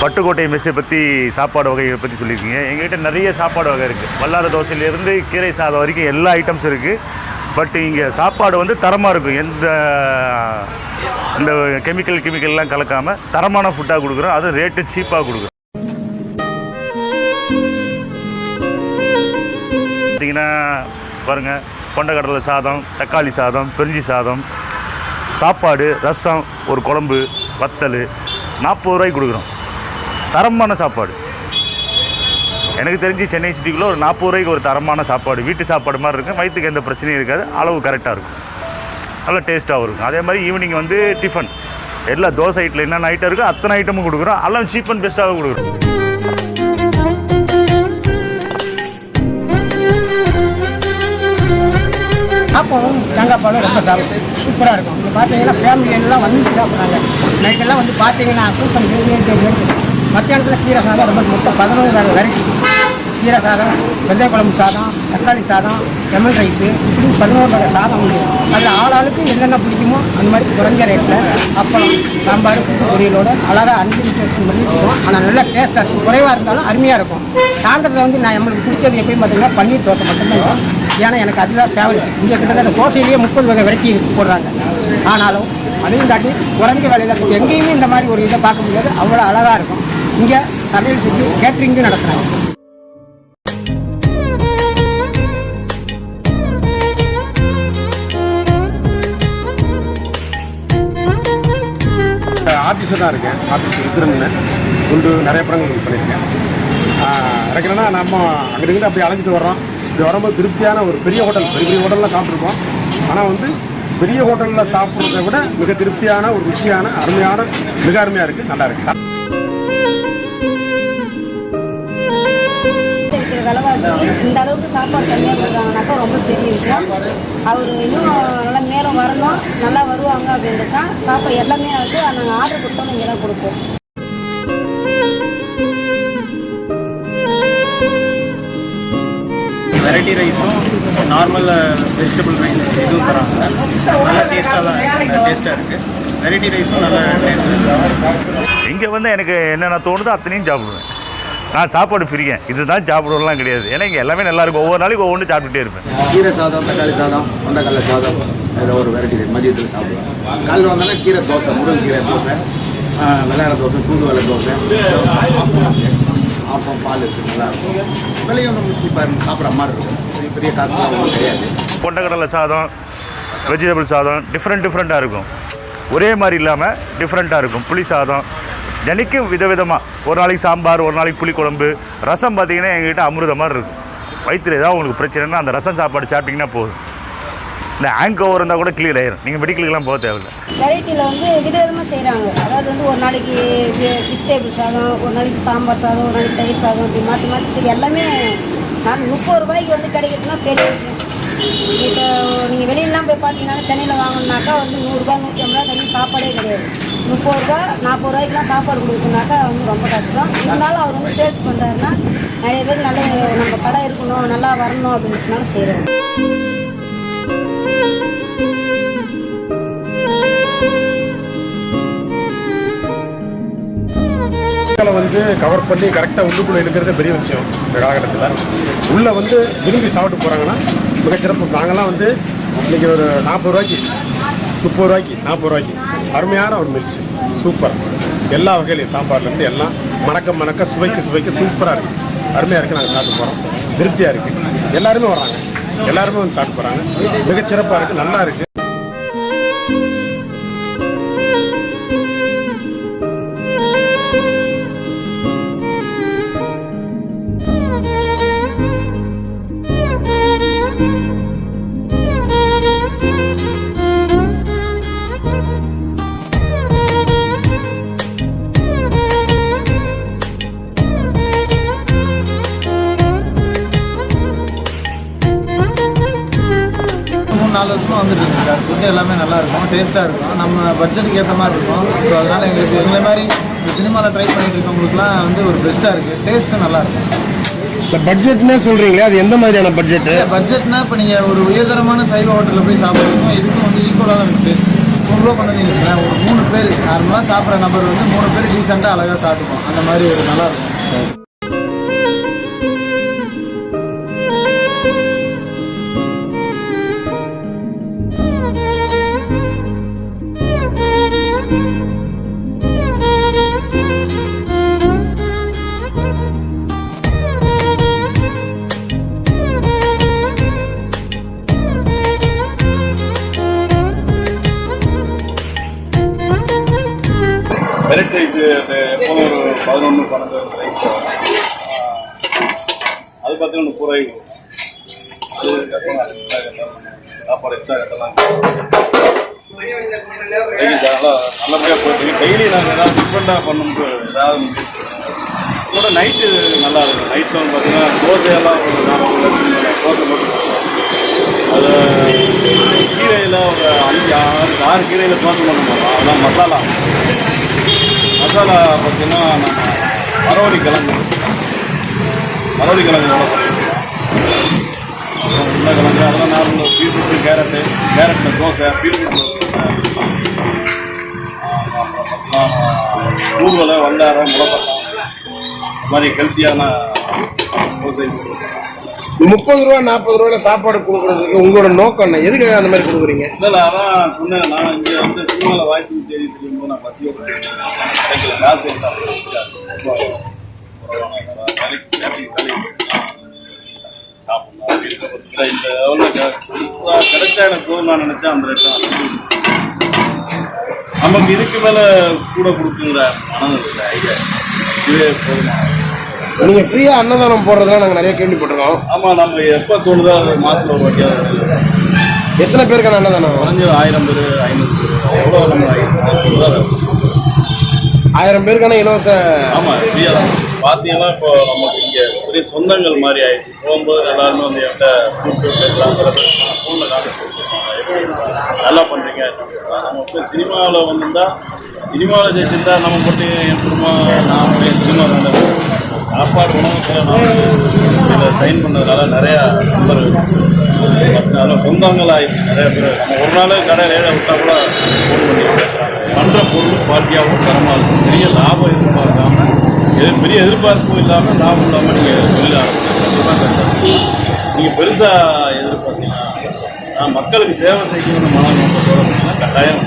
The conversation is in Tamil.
பட்டுக்கோட்டை மெஸ்ஸை பற்றி சாப்பாடு வகைகளை பற்றி சொல்லியிருக்கீங்க. எங்ககிட்ட நிறைய சாப்பாடு வகை இருக்குது வல்லார தோசையிலேருந்து கீரை சாதம் வரைக்கும் எல்லா ஐட்டம்ஸ் இருக்குது பட் இங்கே சாப்பாடு வந்து தரமாக இருக்கும். எந்த இந்த கெமிக்கல் கெமிக்கல்லாம் கலக்காமல் தரமான ஃபுட்டாக கொடுக்குறோம். அது ரேட்டு சீப்பாக கொடுக்குறோம். பார்த்தீங்கன்னா பாருங்கள் கொண்டக்கடலை சாதம் தக்காளி சாதம் பிரிஞ்சி சாதம் சாப்பாடு ரசம் ஒரு குழம்பு வத்தல் நாற்பது ரூபாய்க்கு கொடுக்குறோம். தரமான சாப்பாடு. எனக்கு தெரிஞ்சு சென்னை சிட்டிக்குள்ளே ஒரு நாற்பது ரூபாய்க்கு ஒரு தரமான சாப்பாடு வீட்டு சாப்பாடு மாதிரி இருக்கும். வயிற்றுக்கு எந்த பிரச்சனையும் இருக்காது. அளவு கரெக்டாக இருக்கும். நல்லா டேஸ்ட்டாகவும் இருக்கும். அதே மாதிரி ஈவினிங் வந்து டிஃபன் எல்லா தோசை ஐட்டில் என்னென்ன ஐட்டம் இருக்கோ அத்தனை ஐட்டமும் கொடுக்குறோம். எல்லாம் சீப் அண்ட் பெஸ்ட்டாக கொடுக்குறோம். சாப்பாடும் தேங்காய் பாலும் ரொம்ப ஃபேமஸ் சூப்பராக இருக்கும். இங்கே பார்த்தீங்கன்னா ஃபேமிலி எல்லாம் வந்து சாப்பிட்றாங்க. நைட்டெல்லாம் வந்து பார்த்தீங்கன்னா கூட்டம் மத்தியானத்தில் கீரை சாதம் ரொம்ப மொத்தம் பதினோரு வகை வெரைட்டி கீரை சாதம் வெந்தய குழம்பு சாதம் தக்காளி சாதம் லெமன் ரைஸு இப்படி பதினோரு வகை சாதம் உண்டு. அதில் ஆளாளுக்கு என்னென்ன பிடிக்குமோ அந்த மாதிரி குறைஞ்ச ரேட்டில் அப்பளம் சாம்பார் கூட்டு பொரியலோட அழகாக அன்லிமிட்டட் பண்ணி இருக்கும் ஆனால் நல்லா டேஸ்ட்டாக இருக்கும். குறைவாக இருந்தாலும் அருமையாக இருக்கும். சாயந்தரத்தில் வந்து நான் நம்மளுக்கு பிடிச்சது எப்பயும் பார்த்தீங்கன்னா பன்னீர் தோசை மட்டும்தான் இருக்கும். ஏன்னா எனக்கு அதுதான் ஃபேவரட் இங்கே கிட்டத்தட்ட தோசையிலேயே முப்பது வகை வெரைட்டி போடுறாங்க. ஆனாலும் அதையும் தாண்டி குறைஞ்ச வேலையில் எங்கேயுமே இந்த மாதிரி ஒரு இதை பார்க்க முடியாது. அவ்வளோ அழகாக இருக்கும். இங்கே சமையல் செஞ்சு கேட்ரிங்கும் நடத்துகிறாங்க ஆர்டிஸ்ட் தான் இருக்கேன். ஆர்டிஸ்ட் விக்ரம்னு. கொண்டு நிறைய படங்கள் பண்ணியிருக்கேன். ஆஹ் நம்ம அங்கிட்டு அப்படி அலைஞ்சிட்டு வர்றோம். இது வரும்போது திருப்தியான ஒரு பெரிய ஹோட்டல். பெரிய பெரிய ஹோட்டலில் சாப்பிட்ருக்கோம். ஆனால் வந்து பெரிய ஹோட்டலில் சாப்பிட்றத விட மிக திருப்தியான ஒரு ருசியான அருமையான மிக அருமையாக இருக்குது நல்லா இருக்குது இந்த அளவுக்கு சாப்பாடு கம்மியாக கொடுக்குறாங்கனாக்கா ரொம்ப பெரிய விஷயம். அவர் இன்னும் நல்லா மேலும் வரணும் நல்லா வருவாங்க அப்படின்றது தான் சாப்பாடு எல்லாமே வந்து நாங்கள் ஆர்டர் கொடுத்தோம் இங்கே தான் கொடுப்போம். வெரைட்டி ரைஸும் நார்மல் வெஜிடபிள் ரைஸ் இதுவும் தராங்க. நல்லா டேஸ்ட்டாக தான் இருக்குது டேஸ்ட்டாக இருக்குது வெரைட்டி ரைஸும் நல்லா டேஸ்ட் இங்கே வந்து எனக்கு என்னென்ன தோணுதோ அத்தனையும் சாப்பிடுவேன். நான் சாப்பாடு பிரிக்கேன். இதுதான் சாப்பிடுவோம்லாம் கிடையாது. ஏன்னா இங்கே எல்லாமே நல்லா இருக்கும். ஒவ்வொரு நாளைக்கு ஒவ்வொன்று சாப்பிட்டுட்டே இருப்பேன். கீரை சாதம் தக்காளி சாதம் கொண்டக்கடலை சாதம் ஏதோ ஒரு வெரைட்டி மதியத்தில் சாப்பிடுவோம் காலையில் வந்தோன்னா கீரை தோசை முருங்கீரை தோசை ஆ, வெள்ளார தோசை தூதுவளை தோசை ஆப்பம் பால் இருக்குது நல்லா இருக்கும். விலையும் நம்ம இப்போ சாப்பிட்ற மாதிரி இருக்கும். பெரிய பெரிய காசுலாம் ஒன்றும் கிடையாது. கொண்டக்கடலை சாதம் வெஜிடபிள் சாதம் டிஃப்ரெண்ட் டிஃப்ரெண்ட்டாக இருக்கும். ஒரே மாதிரி இல்லாமல் டிஃப்ரெண்ட்டாக இருக்கும். புளி சாதம் தினைக்கும் விதவிதமாக ஒரு நாளைக்கு சாம்பார் ஒரு நாளைக்கு புளிக்குழம்பு ரசம் பார்த்தீங்கன்னா எங்ககிட்ட அமிர்த மாதிரி இருக்கும். வயிற்றுல ஏதாவது உங்களுக்கு பிரச்சனைனா அந்த ரசம் சாப்பாடு சாப்பிட்டிங்கன்னா போதும். இந்த ஆங்க் ஓவர் இருந்தால் கூட கிளியர் ஆயிரும். நீங்கள் மெடிக்கலுக்குலாம் போக தேவையில்லை. வெரைட்டியில் வந்து விதவிதமாக செய்கிறாங்க அதாவது வந்து ஒரு நாளைக்கு வெஜிடேபிள் சாதம் ஒரு நாளைக்கு சாம்பார் சாதம் ஒரு நாளைக்கு தயிர் சாதம் அப்படி மாற்றி மாற்றி எல்லாமே நான் முப்பது ரூபாய்க்கு வந்து கிடைக்கிறதுனா பெரிய விஷயம். இப்போ நீங்கள் வெளியிலலாம் போய் பார்த்தீங்கன்னா சென்னையில் வாங்கணுனாக்கா வந்து நூறுரூபா நூற்றி ஐம்பது ரூபா தண்ணி சாப்பாடே கிடையாது. முப்பது ரூபா நாற்பது ரூபாய்க்குலாம் சாப்பாடு கொடுக்குனாக்கா வந்து ரொம்ப கஷ்டம். இருந்தாலும் அவர் வந்து சேல்ஸ் பண்ணுறாருன்னா நிறைய பேர் நல்ல நம்ம கடை இருக்கணும் நல்லா வரணும் அப்படின்றதுனால செய்கிறாரு மக்களை வந்து கவர் பண்ணி கரெக்டாக உள்ளுக்குள்ளே இருக்கிறது பெரிய விஷயம் இந்த காலகட்டத்தில். உள்ளே வந்து விரும்பி சாப்பிட்டு போகிறாங்கன்னா மிகச்சிறப்பு நாங்கள்லாம் வந்து இன்றைக்கி ஒரு நாற்பது ரூபாய்க்கு முப்பது ரூபாய்க்கு நாற்பது ரூபாய்க்கு அருமையான ஒரு மில்ஸ் சூப்பர் எல்லா வகையிலையும் சாப்பாடுலேருந்து எல்லாம் மணக்க மணக்க சுவைக்கு சுவைக்கு சூப்பராக இருக்குது அருமையாக இருக்குது நாங்கள் சாப்பிட்டு போகிறோம் திருப்தியாக இருக்குது எல்லாருமே வராங்க எல்லாருமே வந்து சாப்பிட்டு போகிறாங்க மிகச்சிறப்பாக இருக்குது நல்லா இருக்குது சார் ஃபுட்டு எல்லாமே நல்லா இருக்கும் டேஸ்ட்டாக இருக்கும். நம்ம பட்ஜெட்டுக்கு ஏற்ற மாதிரி இருக்கும். ஸோ அதனால் எங்களுக்கு எங்களை மாதிரி இந்த சினிமாவில் ட்ரை பண்ணிட்டு இருக்கவங்களுக்குலாம் வந்து ஒரு பெஸ்ட்டாக இருக்குது டேஸ்ட்டும் நல்லா இருக்கும் இந்த பட்ஜெட்னே சொல்கிறீங்களே அது எந்த மாதிரியான பட்ஜெட்டு பட்ஜெட்னா இப்போ நீங்கள் ஒரு உயர்தரமான சைவ ஹோட்டலில் போய் சாப்பிட்றதுக்கும் இதுக்கும் வந்து ஈக்குவலாக தான் இருக்குது டேஸ்ட் இரநூறுவா கொண்டு ஒரு மூணு பேர் நார்மலாக சாப்பிட்ற நபர் வந்து மூணு பேர் டீசெண்டாக அழகாக சாப்பிட்டுப்போம் அந்த மாதிரி ஒரு நல்லா இருக்கும் மெரிட் ரைஸ் எப்போ ஒரு பதினொன்று பன்னெண்டு ரைஸ் அது பார்த்தீங்கன்னா முப்பது ரூபாய்க்கு அது கட்டலாம். சாப்பாடு எக்ஸ்ட்ரா கட்டலாம். டெய்லி நல்லா நல்லபடியாக போயிட்டு டெய்லி நாங்கள் ஏதாவது டிஃப்ரெண்ட்டாக பண்ணணும்னு ஏதாவது முயற்சி இதோட நைட்டு நல்லா இருக்கும். நைட்டில் வந்து பார்த்தீங்கன்னா தோசையெல்லாம் ஒரு தோசை போட்டு அது கீரையில் ஒரு அஞ்சு ஆறு ஆறு கீரையில் தோசை பண்ண போகிறோம் அதெல்லாம் மசாலா. மசாலா பார்த்தீங்கன்னா நம்ம மரவள்ளி கிழங்கு. மரவள்ளி கிழங்கு எவ்வளோ பண்ணியிருக்கோம் உருளைக்கிழங்கு அதெல்லாம் நார்மல் பீட்ரூட்டு கேரட்டு கேரட்டில் தோசை பீட்ரூட் ஊர்வலை வண்டாரம் முளைப்பட்டம் இந்த மாதிரி ஹெல்த்தியான தோசை. முப்பது ரூபா நாற்பது ரூபாயில சாப்பாடு கொடுக்குறதுக்கு உங்களோட நோக்கம் என்ன? எதுக்காக அந்த மாதிரி கொடுக்குறீங்க? இல்லை அதான் சொன்னேன். நான் இங்கே வந்து சினிமாவில் வாய்ப்பு தேடி தெரியும்போது நான் பசியோட கிடைக்கல காசு பட்சத்தில் இந்த லெவலில் கிடைச்சா எனக்கு நான் நினச்சேன் அந்த ரேட் நமக்கு இதுக்கு மேலே கூட கொடுக்குங்கிற மனம் ஐடியா இதுவே போதுமா நீங்க ஃப்ரீயா அன்னதானம் போடுறதுலாம் நாங்க நிறைய கேள்விப்பட்டிருக்கோம். ஆமாம் நம்ம எப்போ தோணுதோ அது மாதத்தில் ஒரு வாட்டியாவது எத்தனை பேருக்கான அன்னதானம்? குறைஞ்சது ஆயிரம் பேர் ஐநூறு பேர். எவ்வளோ நம்ம ஐநூறு ஆயிரம் பேருக்கான இலவச ஆமா ஃப்ரீயாக தான் பார்த்தீங்கன்னா இப்போ நமக்கு இங்கே பெரிய சொந்தங்கள் மாதிரி ஆயிடுச்சு. போகும்போது எல்லாருமே வந்து என்கிட்ட கூப்பிட்டு பேசலாம் சில பேர் ஃபோனில் காட்டு நல்லா பண்ணுறீங்க நம்ம சினிமாவில் வந்திருந்தா சினிமாவில் ஜெயிச்சிருந்தா நம்ம மட்டும் என் குடும்பம் நான் சினிமா சாப்பாடு உணவு நான் இதில் சைன் பண்ணதுனால நிறையா நண்பர்கள் சொந்தங்கள் ஆயிடுச்சு நிறைய பேர். நம்ம ஒரு நாள் கடையில் ஏழை விட்டா கூட ஃபோன் பண்ணி பண்ணுற பொருள் குவாலிட்டியாகவும் தரமாக இருக்கும். பெரிய லாபம் எதிர்பார்க்காமல் எது பெரிய எதிர்பார்ப்பும் இல்லாமல் லாபம் இல்லாமல் நீங்கள் தொழில் ஆரம்பிச்சு நீங்கள் பெருசாக எதிர்பார்த்தீங்கன்னா நான் மக்களுக்கு சேவை செய்யணும்னு மன நோக்கத்தோட கட்டாயம்